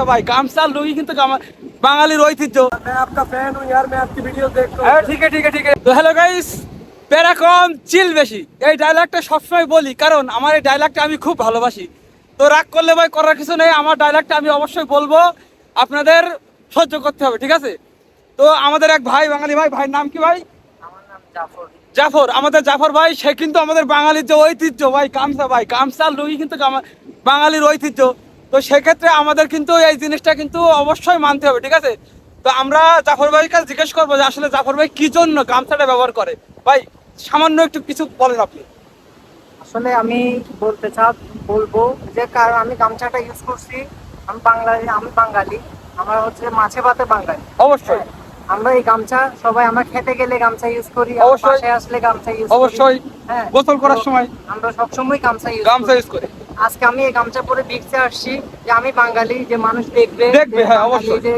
কথা ভাই গামছা লুঙ্গি কিন্তু বাঙালির ঐতিহ্য। হ্যালো গাইস চিল বেশি। এই ডায়লগটা সবসময় বলি কারণ আমার এই ডায়লগটা আমি খুব ভালোবাসি। তো রাগ করলে ভাই করার কিছু নেই আমার ডায়লগটা আমি অবশ্যই বলব। আপনাদের সহ্য করতে হবে ঠিক আছে? তো আমাদের এক ভাই বাঙালি ভাই ভাইয়ের নাম কি ভাই? জাফর। আমাদের জাফর ভাই সে কিন্তু আমাদের বাঙালির যে ঐতিহ্য ভাই গামছা ভাই। গামছা লুঙ্গি কিন্তু বাঙালির ঐতিহ্য। তো সেক্ষেত্রে আমাদের কিন্তু এই জিনিসটা কিন্তু অবশ্যই মানতে হবে ঠিক আছে? তো আমরা জাফর ভাইকে জিজ্ঞেস করব যে আসলে জাফর ভাই কি জন্য গামছাটা ব্যবহার করে? ভাই সামান্য একটু কিছু বলেন আপনি। আসলে আমি বলতে চাপ বলব যে কারণ আমি গামছাটা ইউজ করছি। আমি বাঙালি আমি বাঙালি। আমার হচ্ছে মাছে ভাতে বাঙালি। অবশ্যই। আমরা এই গামছা সবাই আমরা খেতে গেলে গামছা ইউজ করি অবশ্যই। আসলে গামছা ইউজ অবশ্যই। হ্যাঁ গোসল করার সময় আমরা সবসময় গামছা ইউজ গামছা ইউজ করে। আজকে আমি এই গামছা পরে বিচে আসছি যে আমি বাঙালি যে মানুষ দেখবে। দেখবে, হ্যাঁ, অবশ্যই। যে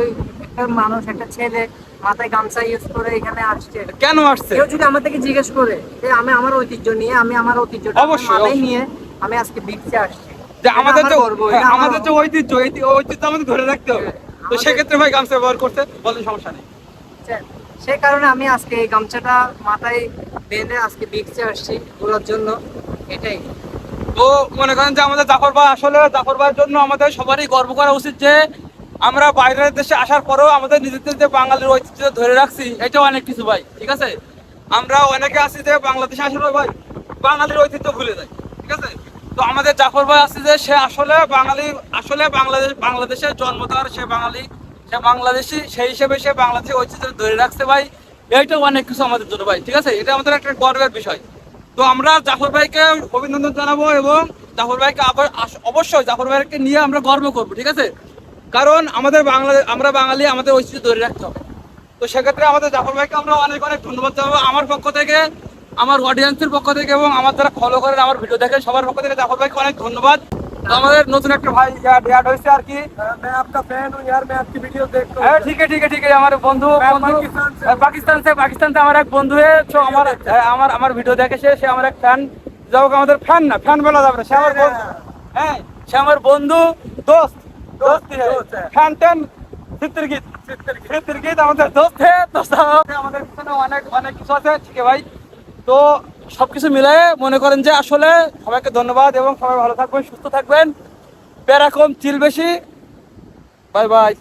একটা মানুষ একটা ছেলে মাথায় গামছা ইউজ করে এখানে আসছে। কেন আসছে? কেউ যদি আমার থেকে জিজ্ঞেস করে যে আমি আমার ঐতিহ্য নিয়ে আমি আমার ঐতিহ্যটা অবশ্যই, নিয়ে আমি আজকে বিচে আসছি। যে আমাদের গর্ব, হ্যাঁ, আমাদের যে ঐতিহ্য ঐতিহ্য আমাদের ধরে রাখতে হবে। হ্যাঁ, তো সেক্ষেত্রে ভাই গামছা ব্যবহার করতে বলেন সমস্যা নেই। সেই কারণে আমি আজকে এই গামছাটা মাথায় বেঁধে আজকে বিচে আসছি ঘোরার জন্য। এটাই। তো মনে করেন যে আমাদের জাফর ভাই আসলে জাফর ভাইয়ের জন্য আমাদের সবারই গর্ব করা উচিত যে আমরা বাইরের দেশে আসার পরেও আমাদের নিজেদের যে বাঙালির ঐতিহ্য ধরে রাখছি এটা অনেক কিছু ভাই, ঠিক আছে? আমরা অনেকে আছি যে বাংলাদেশে পর ভাই বাঙালির ঐতিহ্য ভুলে যাই, ঠিক আছে? তো আমাদের জাফর ভাই আছে যে সে আসলে বাঙালি, আসলে বাংলাদেশ, বাংলাদেশে জন্ম দেওয়ার সে বাঙালি, সে বাংলাদেশি, সেই হিসেবে সে বাংলাদেশের ঐতিহ্য ধরে রাখছে ভাই এইটাও অনেক কিছু আমাদের জন্য ভাই, ঠিক আছে? এটা আমাদের একটা গর্বের বিষয়। তো আমরা জাফর ভাইকে অভিনন্দন জানাব এবং জাফর ভাইকে আবার অবশ্যই জাফর ভাইকে নিয়ে আমরা গর্ব করব, ঠিক আছে? কারণ আমাদের বাংলা আমরা বাঙালি, আমাদের ঐতিহ্য ধরে রাখতে হবে। তো সেক্ষেত্রে আমাদের জাফর ভাইকে আমরা অনেক অনেক ধন্যবাদ জানাব আমার পক্ষ থেকে, আমার অডিয়েন্সের পক্ষ থেকে এবং আমার যারা ফলো করেন, আমার ভিডিও দেখেন, সবার পক্ষ থেকে জাফর ভাইকে অনেক ধন্যবাদ। তো আমাদের নতুন একটা ভাই অ্যাড হয়েছে আর কি मैं आपका फैन हूँ यार मैं आपकी वीडियो देखता হ্যাঁ ঠিক আছে ঠিক আছে ঠিক আছে আমার বন্ধু मैं বন্ধু पाकिस्तान से হ্যাঁ, পাকিস্তান থেকে পাকিস্তান থেকে আমার এক বন্ধু হে তো আমার হ্যাঁ, আমার আমার ভিডিও দেখে সে সে আমার এক ফ্যান যাও আমাদের ফ্যান না ফ্যান বলা যাবে না সে আমার বন্ধু হ্যাঁ সে আমার বন্ধু দোস্ত দোস্ত दोस्त है। ফ্যান ট্যান চিত্রগীত চিত্রগীত আমাদের দোস্ত হে দোস্ত আমাদের পিছনে অনেক অনেক কিছু আছে ঠিক আছে ভাই তো সবকিছু মিলে মনে করেন যে আসলে সবাইকে ধন্যবাদ এবং সবাই ভালো থাকবেন, সুস্থ থাকবেন। প্যারাকম চিল বেশি। Bye bye.